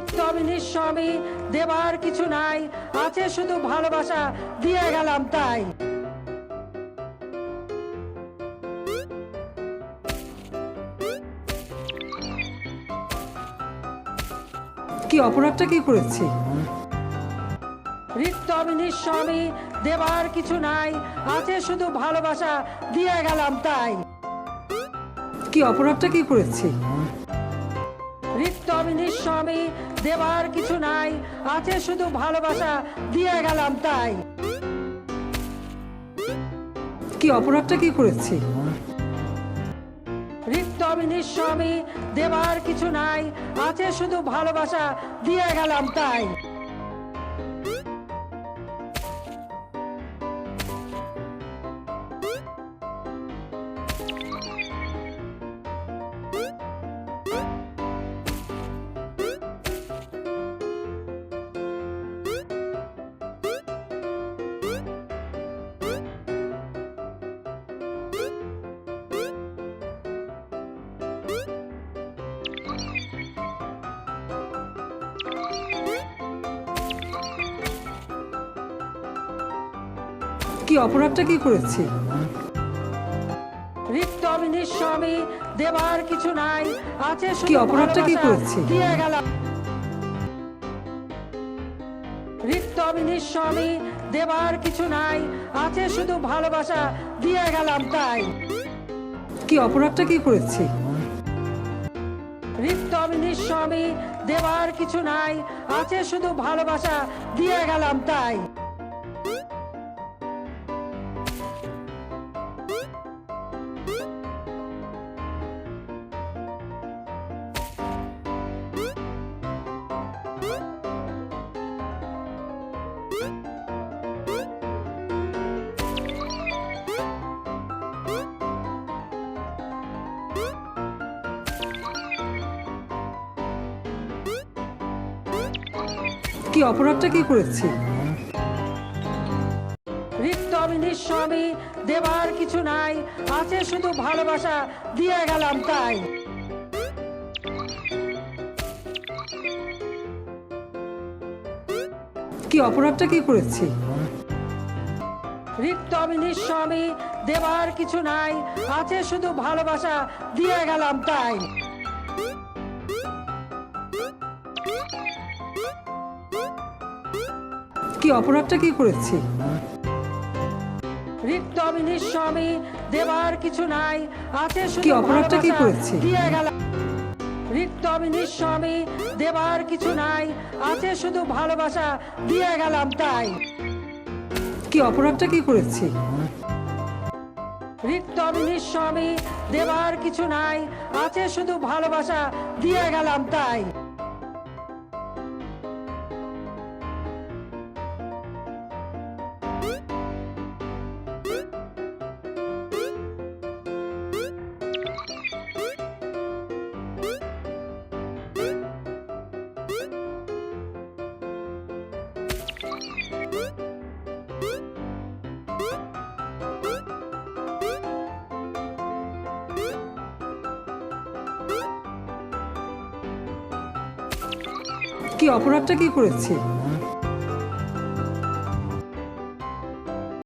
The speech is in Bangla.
রিক্ত আমি নিঃস্ব আমি দেবার কিছু নাই। আছে শুধু ভালোবাসা দিয়ে গেলাম তাই। কি অপরাধটা কি করেছি? রিক্ত আমি নিঃস্ব দেবার কিছু নাই। আছে শুধু ভালোবাসা দিয়ে গেলাম তাই। কি অপরাধটা কি করেছি? আমি নিঃস্ব আমি দেবার কিছু নাই আছে শুধু ভালোবাসা দিয়ে গেলাম তাই। কি অপরাধটা কি করেছি? রিক্ত আমি নিঃস্ব আমি দেবার কিছু নাই আছে শুধু ভালোবাসা দিয়ে গেলাম তাই। কি অপরাধটা কি করেছি? রিক্ত আমি নিঃস্ব আমি দেবার কিছু নাই। আছে কি অপরাধটা কি করেছি? দিয়ে গেলাম রিক্ত আমি নিঃস্ব আমি দেবার কিছু নাই। আছে শুধু ভালোবাসা। দিয়ে গেলাম তাই। কি অপরাধটা কি করেছি? রিক্ত আমি নিঃস্ব আমি দেবার কিছু নাই। আছে শুধু ভালোবাসা। দিয়ে গেলাম তাই। কি অপরাধটা কি করেছি? রিক্ত আমি নিঃস্ব আমি দেবার কিছু নাই আছে শুধু ভালোবাসা দিয়ে গেলাম তাই। কি অপরাধটা কি করেছি? রিক্ত আমি নিঃস্ব আমি দেবার কিছু নাই আছে শুধু ভালোবাসা দিয়ে গেলাম তাই। কি অপরাধটা কি করেছি? রিক্ত আমি নিঃস্ব আমি দেবার কিছু নাই আছে কি অপরাধটা কি করেছি? দিয়ে গেলাম রিক্ত আমি নিঃস্ব দেবার কিছু নাই আছে শুধু ভালোবাসা দিয়ে গেলাম তাই। কি অপরাধটা কি করেছি? রিক্ত আমি নিঃস্ব দেবার কিছু নাই আছে শুধু ভালোবাসা দিয়ে গেলাম তাই। কি অপরাধটা কি করেছি?